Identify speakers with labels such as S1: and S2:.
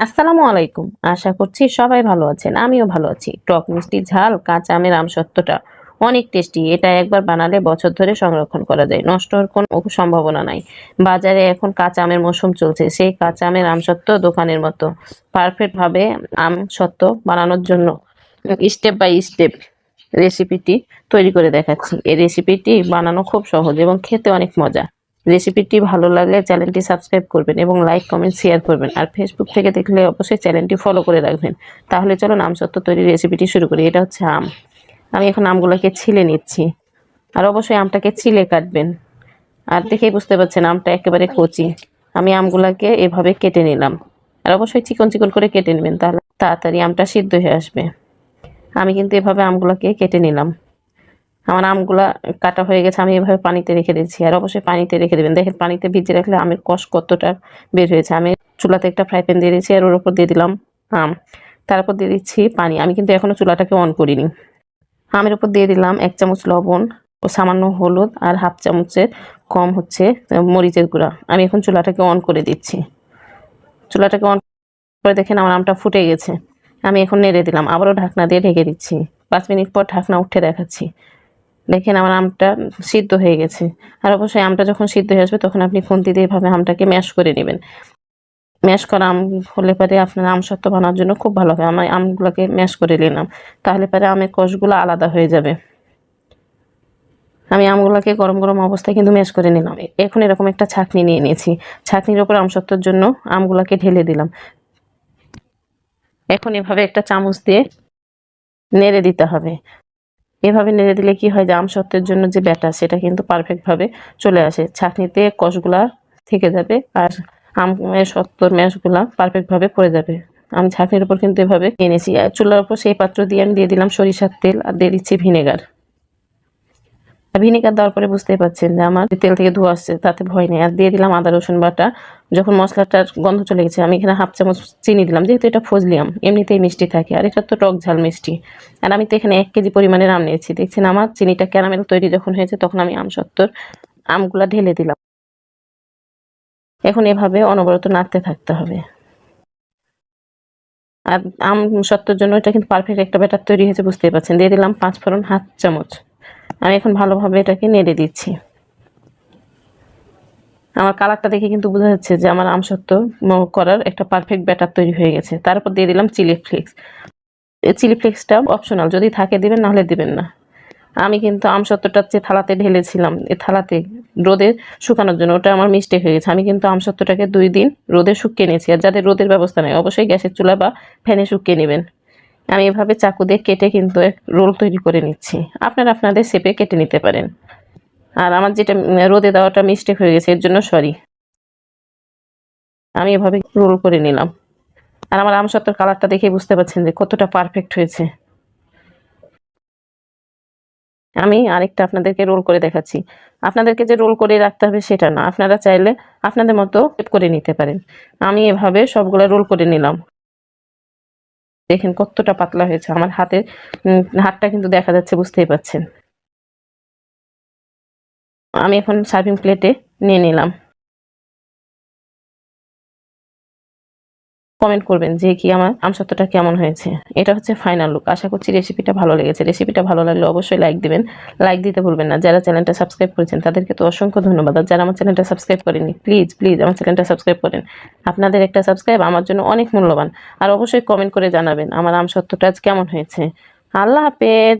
S1: আসসালামু আলাইকুম। আশা করছি সবাই ভালো আছেন। আমিও ভালো আছি। টক মিষ্টি ঝাল, কাঁচা আমের আমসত্ত্বটা অনেক টেস্টি। এটা একবার বানালে বছর ধরে সংরক্ষণ করা যায়। নষ্ট হওয়ার কোনো সম্ভাবনা নাই। বাজারে এখন কাঁচা আমের মৌসুম চলছে। সেই কাঁচা আমের আমসত্ত্ব দোকানের মতো। পারফেক্টভাবে আম সত্ত্ব বানানোর জন্য স্টেপ বাই স্টেপ রেসিপিটি তৈরি করে দেখাচ্ছি। এই রেসিপিটি বানানো খুব সহজ এবং খেতে অনেক মজা। রেসিপিটি ভালো লাগলে চ্যানেলটি সাবস্ক্রাইব করবেন এবং লাইক, কমেন্ট, শেয়ার করবেন। আর ফেসবুক থেকে দেখলে অবশ্যই চ্যানেলটি ফলো করে রাখবেন। তাহলে চলো আম সত্ত্ব তৈরির রেসিপিটি শুরু করি। এটা হচ্ছে আম। আমি এখন আমগুলোকে ছিলে নিচ্ছি। আর অবশ্যই আমটাকে ছিলে কাটবেন। আর দেখেই বুঝতে পারছেন, আমটা একেবারে কচি। আমি আমগুলোকে এভাবে কেটে নিলাম। আর অবশ্যই চিকন চিকন করে কেটে নেবেন, তাহলে তাড়াতাড়ি আমটা সিদ্ধ হয়ে আসবে। আমি কিন্তু এভাবে আমগুলোকে কেটে নিলাম। আমার আমগুলা কাটা হয়ে গেছে, আমি এভাবে পানিতে রেখে দিচ্ছি আর অবশ্যই পানিতে রেখে দেবেন। দেখেন, পানিতে ভিজে রাখলে আমের কষ কতটা বের হয়েছে। আমি চুলাতে একটা ফ্রাই প্যান দিয়ে দিয়েছি, আর ওর ওপর দিয়ে দিলাম আম। তারপর দিয়ে দিচ্ছি পানি। আমি কিন্তু এখনও চুলাটাকে অন করিনি। আমের উপর দিয়ে দিলাম এক চামচ লবণ ও সামান্য হলুদ আর হাফ চামচের কম হচ্ছে মরিচের গুঁড়া। আমি এখন চুলাটাকে অন করে দিচ্ছি। চুলাটাকে অন করে দেখেন আমার আমটা ফুটে গেছে। আমি এখন নেড়ে দিলাম। আবারও ঢাকনা দিয়ে ঢেকে দিচ্ছি। পাঁচ মিনিট পর ঢাকনা উঠে দেখাচ্ছি। দেখেন আমার আমটা সিদ্ধ হয়ে গেছে। আর অবশ্যই আমটা যখন সিদ্ধ হয়ে আসবে, তখন আপনি খুন্তি দিয়ে এভাবে আমটাকে ম্যাশ করে নেবেন। ম্যাশ করা আম হলে পরে আপনার আম সত্ত্ব বানানোর জন্য খুব ভালো হবে আমি আমগুলোকে ম্যাশ করে নিলাম। তাহলে পরে আমের কষগুলো আলাদা হয়ে যাবে। আমি আমগুলোকে গরম গরম অবস্থায় কিন্তু ম্যাশ করে নিলাম। এখন এরকম একটা ছাকনি নিয়ে নিয়েছি। ছাকনির ওপর আমসত্ত্বর জন্য আমগুলোকে ঢেলে দিলাম। এখন এভাবে একটা চামচ দিয়ে নেড়ে দিতে হবে। এভাবে নেড়ে দিলে কি হয় যে, আম সত্ত্বের জন্য যে ব্যাটা, সেটা কিন্তু পারফেক্টভাবে চলে আসে। ছাঁকনিতে কষগুলা থেকে যাবে আর আমের সত্তর ম্যাশগুলা পারফেক্টভাবে পড়ে যাবে। আমি ছাঁকনির উপর কিন্তু এভাবে এনেছি। আর চুলার উপর সেই পাত্র দিয়ে আমি দিয়ে দিলাম সরিষার তেল আর দিয়ে দিচ্ছি ভিনেগার। ভিনেগার দেওয়ার পরে বুঝতেই পারছেন যে আমার তেল থেকে ধোয়া আসছে, তাতে ভয় নেই। আর দিয়ে দিলাম আদা, রসুন বাটা। যখন মশলাটার গন্ধ চলে গেছে, আমি এখানে হাফ চামচ চিনি দিলাম, যেহেতু এটা ফজলিয়াম, এমনিতেই মিষ্টি থাকে। আর এটা তো টক ঝাল মিষ্টি। আর আমি তো এখানে এক কেজি পরিমাণের আম নিয়েছি। দেখছেন আমার চিনিটা ক্যারামেল তৈরি যখন হয়েছে, তখন আমি আম সত্তর আমগুলা ঢেলে দিলাম। এখন এভাবে অনবরত নাড়তে থাকতে হবে। আর আম সত্তর জন্য এটা কিন্তু পারফেক্ট একটা ব্যাটার তৈরি হয়েছে, বুঝতেই পারছেন। দিয়ে দিলাম পাঁচ ফোড়ন হাফ চামচ। আমি এখন ভালোভাবে এটাকে নেড়ে দিচ্ছি। আমার কালারটা দেখে কিন্তু বোঝা যাচ্ছে যে আমার আমসত্ব করার একটা পারফেক্ট ব্যাটার তৈরি হয়ে গেছে। তারপর দিয়ে দিলাম চিলি ফ্লেক্স এই চিলি ফ্লেক্সটা অপশনাল যদি থাকে দিবেন, নাহলে দিবেন না। আমি কিন্তু আমসত্ত্বটা যে থালাতে ঢেলেছিলাম, এ থালাতে রোদে শুকানোর জন্য, ওটা আমার মিস্টেক হয়ে গেছে। আমি কিন্তু আমসত্ত্বটাকে দুই দিন রোদে শুকিয়ে নিয়েছি। আর যাদের রোদের ব্যবস্থা নেই, অবশ্যই গ্যাসের চুলা বা ফ্যানে শুকিয়ে নেবেন। আমি এভাবে চাকু দিয়ে কেটে কিন্তু এক রোল তৈরি করে নিচ্ছি। আপনারা আপনাদের শেপে কেটে নিতে পারেন। আর আমার যেটা রোদে দেওয়াটা মিস্টেক হয়ে গেছে, এর জন্য সরি আমি এভাবে রোল করে নিলাম। আর আমার আমসত্তর কালারটা দেখে বুঝতে পারছেন যে কতটা পারফেক্ট হয়েছে। আমি আরেকটা আপনাদেরকে রোল করে দেখাচ্ছি। আপনাদেরকে যে রোল করে রাখতে হবে সেটা না। আপনারা চাইলে আপনাদের মতো করে নিতে পারেন। আমি এভাবে সবগুলো রোল করে নিলাম। দেখেন কতটা পাতলা হয়েছে। আমার হাতের হাতটা কিন্তু দেখা যাচ্ছে বুঝতেই পাচ্ছেন। আমি এখন সার্ভিং প্লেটে নিয়ে নিলাম। কমেন্ট করবেন যে কি আমার আমসত্বটা কেমন হয়েছে। এটা হচ্ছে ফাইনাল লুক আশা করছি রেসিপিটা ভালো লেগেছে। রেসিপিটা ভালো লাগলে অবশ্যই লাইক দিবেন। লাইক দিতে ভুলবেন না। যারা চ্যানেলটা সাবস্ক্রাইব করেছেন, তাদেরকে তো অসংখ্য ধন্যবাদ। আর যারা আমার চ্যানেলটা সাবস্ক্রাইব করেনি প্লিজ প্লিজ আমার চ্যানেলটা সাবস্ক্রাইব করেন। আপনাদের একটা সাবস্ক্রাইব আমার জন্য অনেক মূল্যবান। আর অবশ্যই কমেন্ট করে জানাবেন আমার আমসত্বটা আজ কেমন হয়েছে। আল্লাহ হাফেজ!